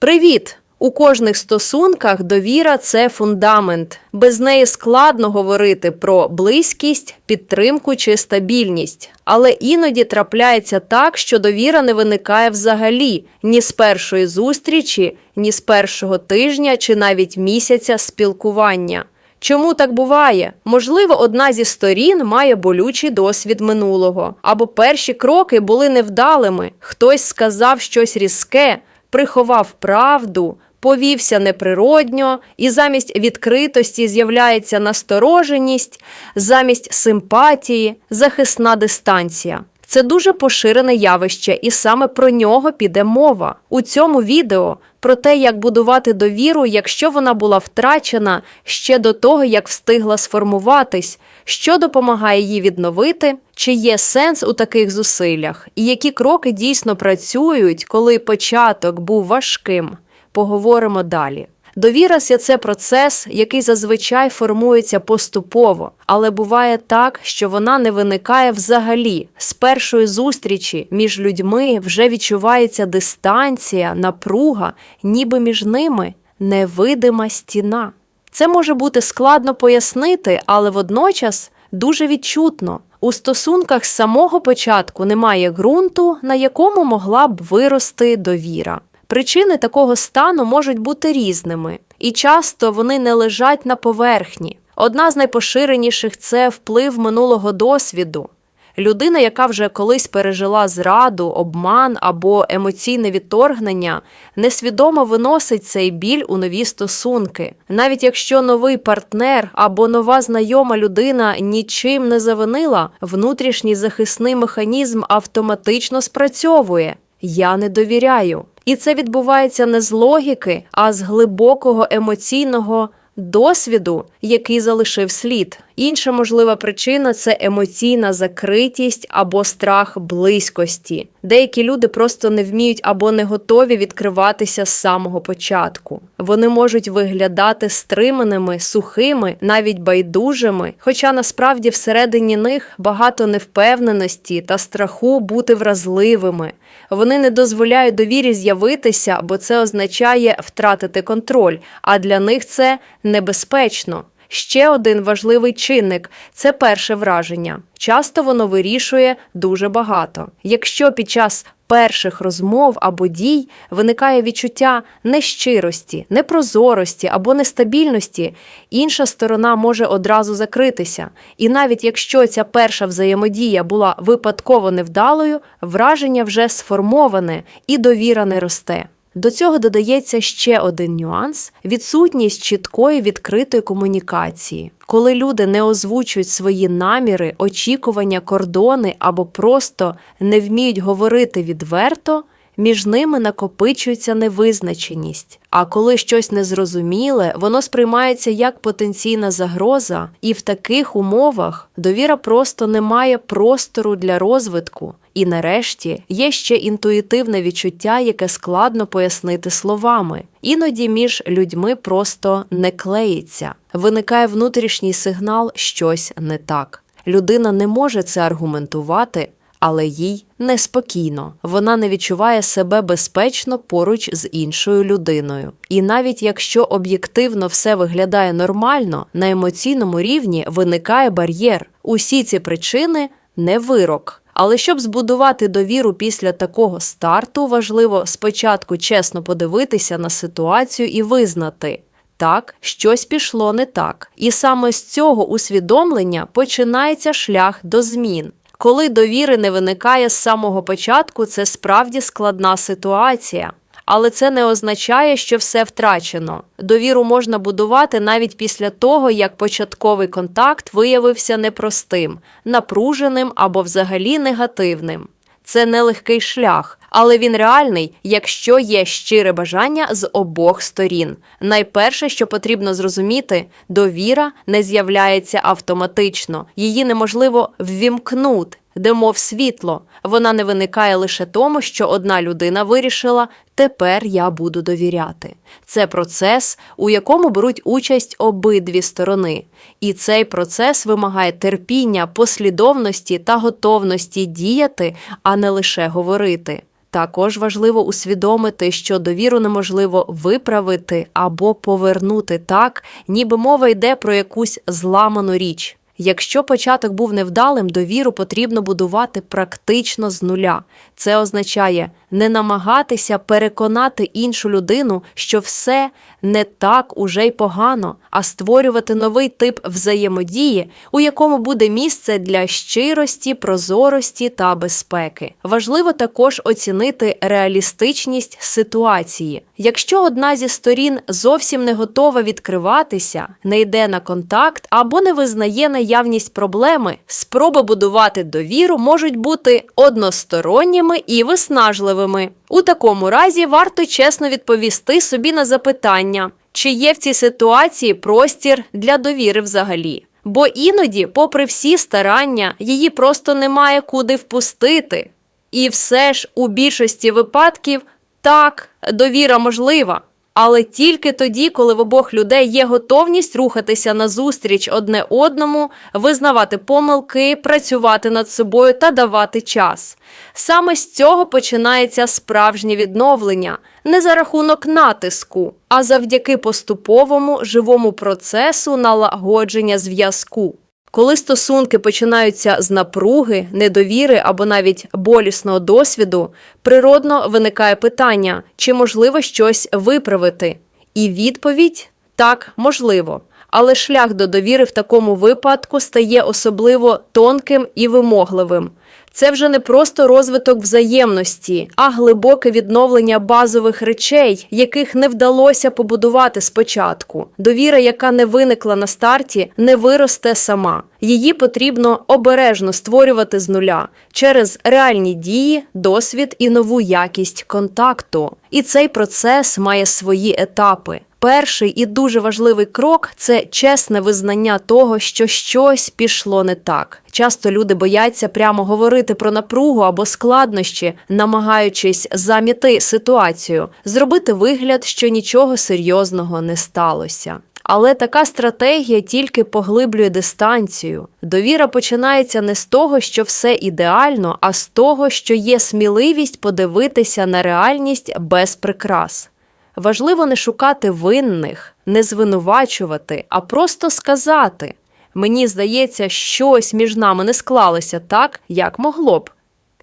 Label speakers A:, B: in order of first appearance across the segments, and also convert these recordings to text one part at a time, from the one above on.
A: Привіт! У кожних стосунках довіра це фундамент. Без неї складно говорити про близькість, підтримку чи стабільність. Але іноді трапляється так, що довіра не виникає взагалі ні з першої зустрічі, ні з першого тижня чи навіть місяця спілкування. Чому так буває? Можливо, одна зі сторін має болючий досвід минулого, або перші кроки були невдалими. Хтось сказав щось різке, приховав правду, повівся неприродньо, і замість відкритості з'являється настороженість, замість симпатії, захисна дистанція. Це дуже поширене явище, і саме про нього піде мова у цьому відео про те, як будувати довіру, якщо вона була втрачена ще до того, як встигла сформуватись, що допомагає її відновити, чи є сенс у таких зусиллях, і які кроки дійсно працюють, коли початок був важким. Поговоримо далі. Довіра це процес, який зазвичай формується поступово, але буває так, що вона не виникає взагалі. З першої зустрічі між людьми вже відчувається дистанція, напруга, ніби між ними невидима стіна. Це може бути складно пояснити, але водночас дуже відчутно. У стосунках з самого початку немає ґрунту, на якому могла б вирости довіра. Причини такого стану можуть бути різними, і часто вони не лежать на поверхні. Одна з найпоширеніших це вплив минулого досвіду. Людина, яка вже колись пережила зраду, обман або емоційне відторгнення, несвідомо виносить цей біль у нові стосунки. Навіть якщо новий партнер або нова знайома людина нічим не завинила, внутрішній захисний механізм автоматично спрацьовує. Я не довіряю. І це відбувається не з логіки, а з глибокого емоційного досвіду, який залишив слід. Інша можлива причина це емоційна закритість або страх близькості. Деякі люди просто не вміють або не готові відкриватися з самого початку. Вони можуть виглядати стриманими, сухими, навіть байдужими, хоча насправді всередині них багато невпевненості та страху бути вразливими. Вони не дозволяють довірі з'явитися, бо це означає втратити контроль, а для них це небезпечно. Ще один важливий чинник це перше враження. Часто воно вирішує дуже багато. Якщо під час перших розмов або дій виникає відчуття нещирості, непрозорості або нестабільності, інша сторона може одразу закритися. І навіть якщо ця перша взаємодія була випадково невдалою, враження вже сформоване і довіра не росте. До цього додається ще один нюанс: відсутність чіткої відкритої комунікації. Коли люди не озвучують свої наміри, очікування, кордони або просто не вміють говорити відверто, між ними накопичується невизначеність. А коли щось незрозуміле, воно сприймається як потенційна загроза, і в таких умовах довіра просто не має простору для розвитку. І нарешті є ще інтуїтивне відчуття, яке складно пояснити словами. Іноді між людьми просто не клеїться. Виникає внутрішній сигнал щось не так. Людина не може це аргументувати, але їй неспокійно. Вона не відчуває себе безпечно поруч з іншою людиною. І навіть якщо об'єктивно все виглядає нормально, на емоційному рівні виникає бар'єр. Усі ці причини не вирок. Але щоб збудувати довіру після такого старту, важливо спочатку чесно подивитися на ситуацію і визнати. Так, щось пішло не так, і саме з цього усвідомлення починається шлях до змін. Коли довіри не виникає з самого початку, це справді складна ситуація. Але це не означає, що все втрачено. Довіру можна будувати навіть після того, як початковий контакт виявився непростим, напруженим або взагалі негативним. Це нелегкий шлях, але він реальний, якщо є щире бажання з обох сторін. Найперше, що потрібно зрозуміти, довіра не з'являється автоматично, її неможливо ввімкнути. Де мов світло, вона не виникає лише тому, що одна людина вирішила тепер я буду довіряти. Це процес, у якому беруть участь обидві сторони, і цей процес вимагає терпіння, послідовності та готовності діяти, а не лише говорити. Також важливо усвідомити, що довіру неможливо виправити або повернути так, ніби мова йде про якусь зламану річ. Якщо початок був невдалим, довіру потрібно будувати практично з нуля. Це означає не намагатися переконати іншу людину, що все не так уже й погано, а створювати новий тип взаємодії, у якому буде місце для щирості, прозорості та безпеки. Важливо також оцінити реалістичність ситуації. Якщо одна зі сторін зовсім не готова відкриватися, не йде на контакт або не визнає наявність проблеми, спроби будувати довіру можуть бути односторонніми і виснажливими. У такому разі варто чесно відповісти собі на запитання, чи є в цій ситуації простір для довіри взагалі. Бо іноді, попри всі старання, її просто немає куди впустити. І все ж у більшості випадків так, довіра можлива, але тільки тоді, коли в обох людей є готовність рухатися назустріч одне одному, визнавати помилки, працювати над собою та давати час. Саме з цього починається справжнє відновлення, не за рахунок натиску, а завдяки поступовому живому процесу налагодження зв'язку. Коли стосунки починаються з напруги, недовіри або навіть болісного досвіду, природно виникає питання, чи можливо щось виправити. І відповідь так, можливо. Але шлях до довіри в такому випадку стає особливо тонким і вимогливим. Це вже не просто розвиток взаємності, а глибоке відновлення базових речей, яких не вдалося побудувати спочатку. Довіра, яка не виникла на старті, не виросте сама. Її потрібно обережно створювати з нуля через реальні дії, досвід і нову якість контакту. І цей процес має свої етапи. Перший і дуже важливий крок це чесне визнання того, що щось пішло не так. Часто люди бояться прямо говорити про напругу або складнощі, намагаючись заміти ситуацію, зробити вигляд, що нічого серйозного не сталося. Але така стратегія тільки поглиблює дистанцію. Довіра починається не з того, що все ідеально, а з того, що є сміливість подивитися на реальність без прикрас. Важливо не шукати винних, не звинувачувати, а просто сказати: мені здається, щось між нами не склалося так, як могло б,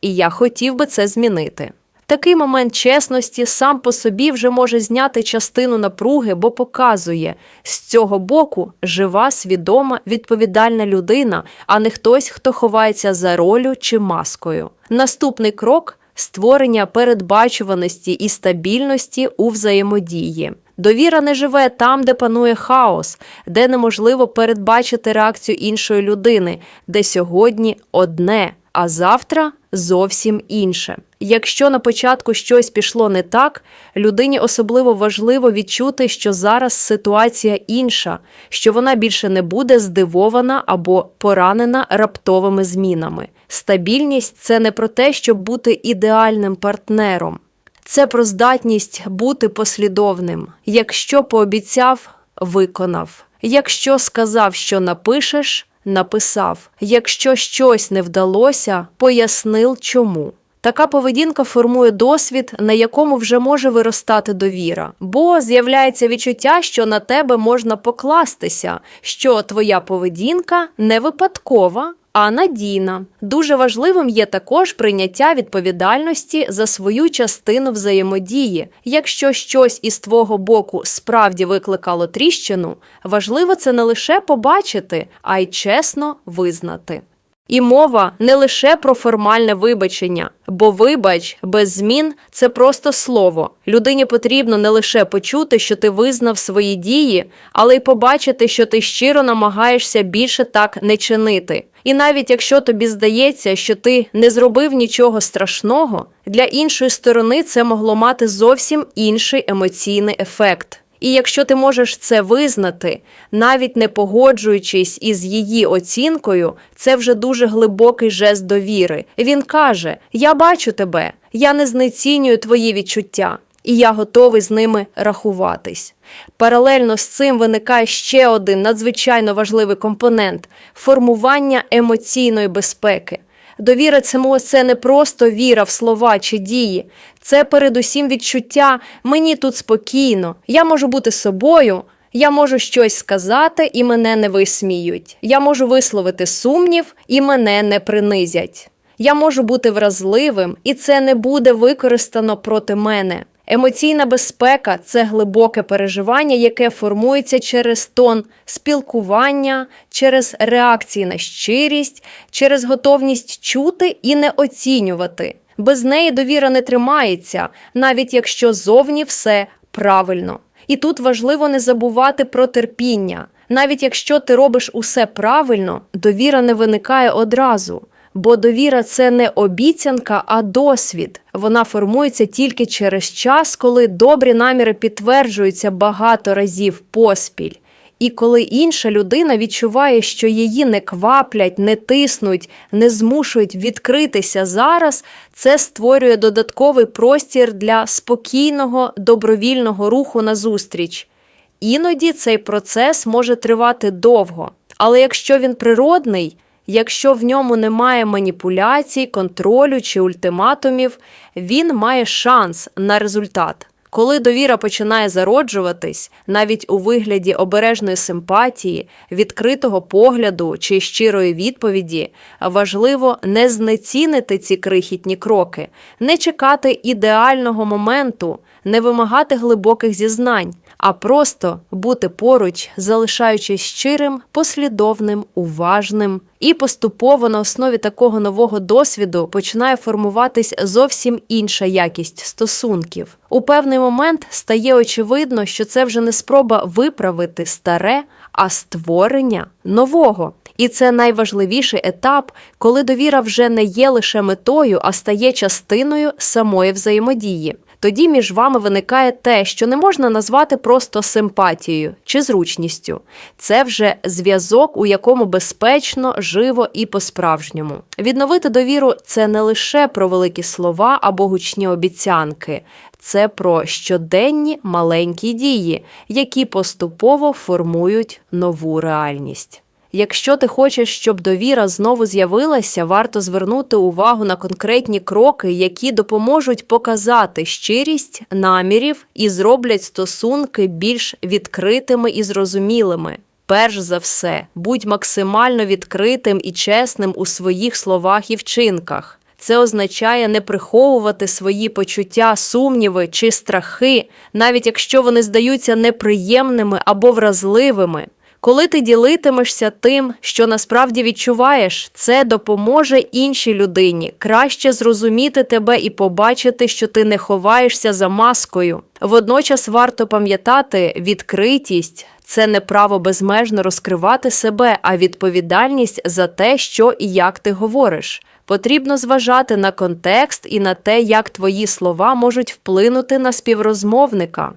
A: і я хотів би це змінити. Такий момент чесності сам по собі вже може зняти частину напруги, бо показує з цього боку жива, свідома, відповідальна людина, а не хтось, хто ховається за ролю чи маскою. Наступний крок створення передбачуваності і стабільності у взаємодії. Довіра не живе там, де панує хаос, де неможливо передбачити реакцію іншої людини, де сьогодні одне, а завтра зовсім інше. Якщо на початку щось пішло не так, людині особливо важливо відчути, що зараз ситуація інша, що вона більше не буде здивована або поранена раптовими змінами. Стабільність це не про те, щоб бути ідеальним партнером. Це про здатність бути послідовним. Якщо пообіцяв, виконав. Якщо сказав, що напишеш, написав. Якщо щось не вдалося, пояснив чому. Така поведінка формує досвід, на якому вже може виростати довіра, бо з'являється відчуття, що на тебе можна покластися, що твоя поведінка не випадкова, а надійна. Дуже важливим є також прийняття відповідальності за свою частину взаємодії. Якщо щось із твого боку справді викликало тріщину, важливо це не лише побачити, а й чесно визнати. І мова не лише про формальне вибачення, бо вибач без змін це просто слово. Людині потрібно не лише почути, що ти визнав свої дії, але й побачити, що ти щиро намагаєшся більше так не чинити. І навіть якщо тобі здається, що ти не зробив нічого страшного, для іншої сторони це могло мати зовсім інший емоційний ефект. І якщо ти можеш це визнати, навіть не погоджуючись із її оцінкою, це вже дуже глибокий жест довіри. Він каже: Я бачу тебе, я не знецінюю твої відчуття, і я готовий з ними рахуватись. Паралельно з цим виникає ще один надзвичайно важливий компонент формування емоційної безпеки. Довіра цьому це не просто віра в слова чи дії, це передусім відчуття мені тут спокійно, я можу бути собою. Я можу щось сказати, і мене не висміють. Я можу висловити сумнів, і мене не принизять. Я можу бути вразливим, і це не буде використано проти мене. Емоційна безпека це глибоке переживання, яке формується через тон спілкування, через реакції на щирість, через готовність чути і не оцінювати. Без неї довіра не тримається, навіть якщо зовні все правильно. І тут важливо не забувати про терпіння. Навіть якщо ти робиш усе правильно, довіра не виникає одразу. Бо довіра це не обіцянка, а досвід. Вона формується тільки через час, коли добрі наміри підтверджуються багато разів поспіль. І коли інша людина відчуває, що її не кваплять, не тиснуть, не змушують відкритися зараз, це створює додатковий простір для спокійного, добровільного руху назустріч. Іноді цей процес може тривати довго, але якщо він природний, якщо в ньому немає маніпуляцій, контролю чи ультиматумів, він має шанс на результат. Коли довіра починає зароджуватись, навіть у вигляді обережної симпатії, відкритого погляду чи щирої відповіді, важливо не знецінити ці крихітні кроки, не чекати ідеального моменту, не вимагати глибоких зізнань, а просто бути поруч, залишаючись щирим, послідовним, уважним. І поступово на основі такого нового досвіду починає формуватись зовсім інша якість стосунків. У певний момент стає очевидно, що це вже не спроба виправити старе, а створення нового. І це найважливіший етап, коли довіра вже не є лише метою, а стає частиною самої взаємодії. Тоді між вами виникає те, що не можна назвати просто симпатією чи зручністю. Це вже зв'язок, у якому безпечно, живо і по-справжньому. Відновити довіру це не лише про великі слова або гучні обіцянки, це про щоденні маленькі дії, які поступово формують нову реальність. Якщо ти хочеш, щоб довіра знову з'явилася, варто звернути увагу на конкретні кроки, які допоможуть показати щирість намірів і зроблять стосунки більш відкритими і зрозумілими. Перш за все, будь максимально відкритим і чесним у своїх словах і вчинках. Це означає не приховувати свої почуття, сумніви чи страхи, навіть якщо вони здаються неприємними або вразливими. Коли ти ділитимешся тим, що насправді відчуваєш, це допоможе іншій людині краще зрозуміти тебе і побачити, що ти не ховаєшся за маскою. Водночас варто пам'ятати, відкритість це не право безмежно розкривати себе, а відповідальність за те, що і як ти говориш. Потрібно зважати на контекст і на те, як твої слова можуть вплинути на співрозмовника.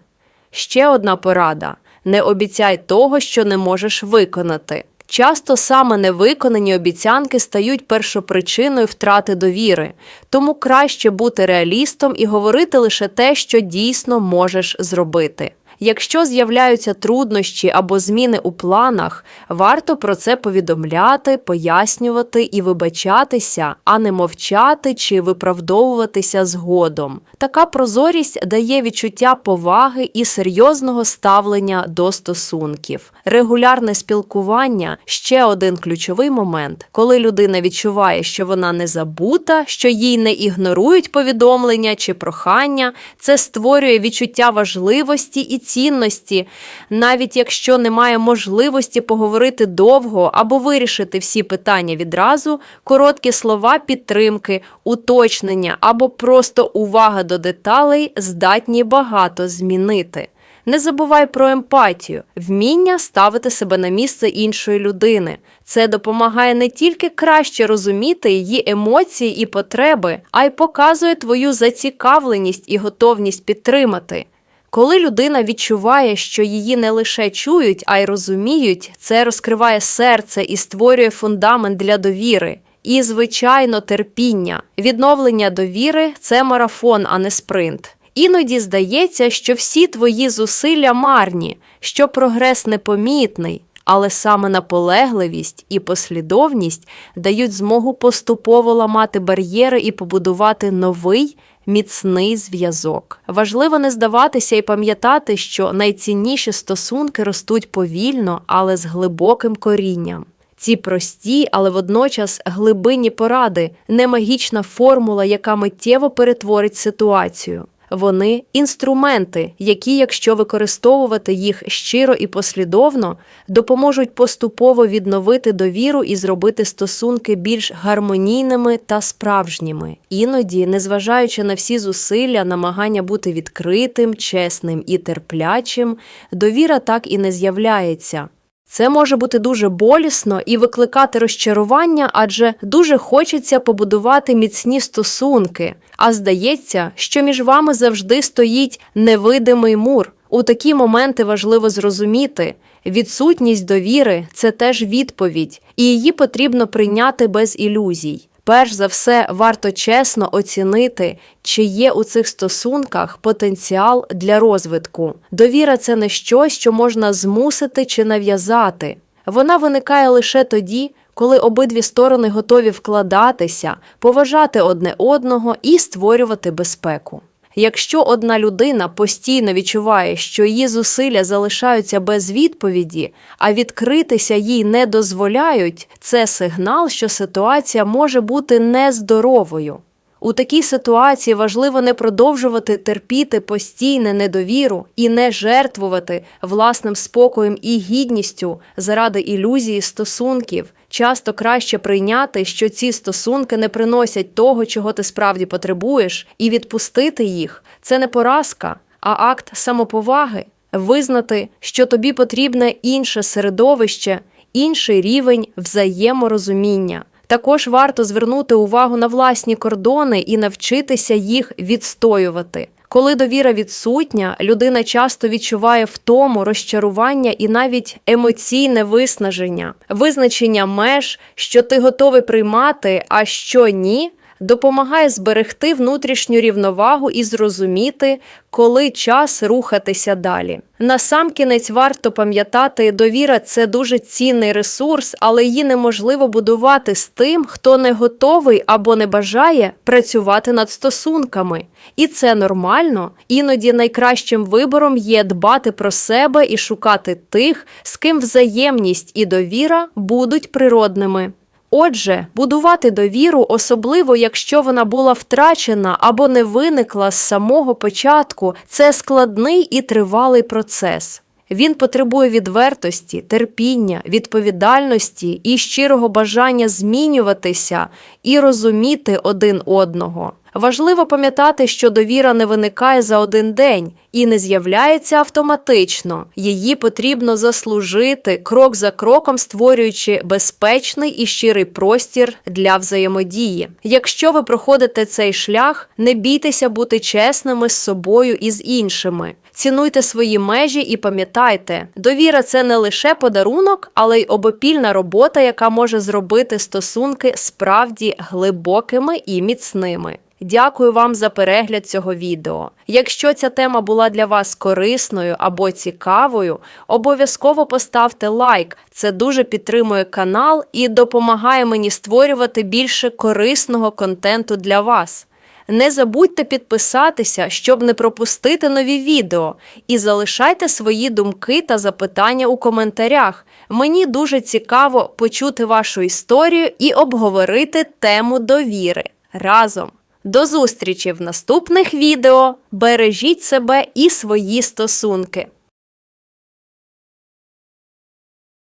A: Ще одна порада не обіцяй того, що не можеш виконати. Часто саме невиконані обіцянки стають першопричиною втрати довіри, тому краще бути реалістом і говорити лише те, що дійсно можеш зробити. Якщо з'являються труднощі або зміни у планах, варто про це повідомляти, пояснювати і вибачатися, а не мовчати чи виправдовуватися згодом. Така прозорість дає відчуття поваги і серйозного ставлення до стосунків. Регулярне спілкування ще один ключовий момент, коли людина відчуває, що вона не забута, що їй не ігнорують повідомлення чи прохання, це створює відчуття важливості і цінності, навіть якщо немає можливості поговорити довго або вирішити всі питання відразу, короткі слова підтримки, уточнення або просто увага до деталей здатні багато змінити. Не забувай про емпатію, вміння ставити себе на місце іншої людини. Це допомагає не тільки краще розуміти її емоції і потреби, а й показує твою зацікавленість і готовність підтримати. Коли людина відчуває, що її не лише чують, а й розуміють, це розкриває серце і створює фундамент для довіри. І, звичайно, терпіння. Відновлення довіри це марафон, а не спринт. Іноді здається, що всі твої зусилля марні, що прогрес непомітний. але саме наполегливість і послідовність дають змогу поступово ламати бар'єри і побудувати новий міцний зв'язок. Важливо не здаватися і пам'ятати, що найцінніші стосунки ростуть повільно, але з глибоким корінням. Ці прості, але водночас глибинні поради не магічна формула, яка миттєво перетворить ситуацію. Вони інструменти, які, якщо використовувати їх щиро і послідовно, допоможуть поступово відновити довіру і зробити стосунки більш гармонійними та справжніми. Іноді, незважаючи на всі зусилля, намагання бути відкритим, чесним і терплячим, довіра так і не з'являється. Це може бути дуже болісно і викликати розчарування, адже дуже хочеться побудувати міцні стосунки. А здається, що між вами завжди стоїть невидимий мур. У такі моменти важливо зрозуміти, відсутність довіри це теж відповідь, і її потрібно прийняти без ілюзій. Перш за все, варто чесно оцінити, чи є у цих стосунках потенціал для розвитку. Довіра це не щось, що можна змусити чи нав'язати. Вона виникає лише тоді, коли обидві сторони готові вкладатися, поважати одне одного і створювати безпеку. Якщо одна людина постійно відчуває, що її зусилля залишаються без відповіді, а відкритися їй не дозволяють, це сигнал, що ситуація може бути нездоровою. У такій ситуації важливо не продовжувати терпіти постійне недовіру і не жертвувати власним спокоєм і гідністю заради ілюзії стосунків. Часто краще прийняти, що ці стосунки не приносять того, чого ти справді потребуєш, і відпустити їх це не поразка, а акт самоповаги, визнати, що тобі потрібне інше середовище, інший рівень взаєморозуміння. Також варто звернути увагу на власні кордони і навчитися їх відстоювати. Коли довіра відсутня, людина часто відчуває втому, розчарування і навіть емоційне виснаження, визначення меж, що ти готовий приймати, а що ні. Допомагає зберегти внутрішню рівновагу і зрозуміти, коли час рухатися далі. Насамкінець варто пам'ятати, довіра це дуже цінний ресурс, але її неможливо будувати з тим, хто не готовий або не бажає працювати над стосунками. І це нормально. Іноді найкращим вибором є дбати про себе і шукати тих, з ким взаємність і довіра будуть природними. Отже, будувати довіру, особливо якщо вона була втрачена або не виникла з самого початку, це складний і тривалий процес. Він потребує відвертості, терпіння, відповідальності і щирого бажання змінюватися і розуміти один одного. Важливо пам'ятати, що довіра не виникає за один день і не з'являється автоматично. Її потрібно заслужити крок за кроком, створюючи безпечний і щирий простір для взаємодії. Якщо ви проходите цей шлях, не бійтеся бути чесними з собою і з іншими. Цінуйте свої межі і пам'ятайте, довіра це не лише подарунок, але й обопільна робота, яка може зробити стосунки справді глибокими і міцними. Дякую вам за перегляд цього відео. Якщо ця тема була для вас корисною або цікавою, обов'язково поставте лайк. Це дуже підтримує канал і допомагає мені створювати більше корисного контенту для вас. Не забудьте підписатися, щоб не пропустити нові відео, і залишайте свої думки та запитання у коментарях. Мені дуже цікаво почути вашу історію і обговорити тему довіри разом. До зустрічі в наступних відео. Бережіть себе і свої стосунки.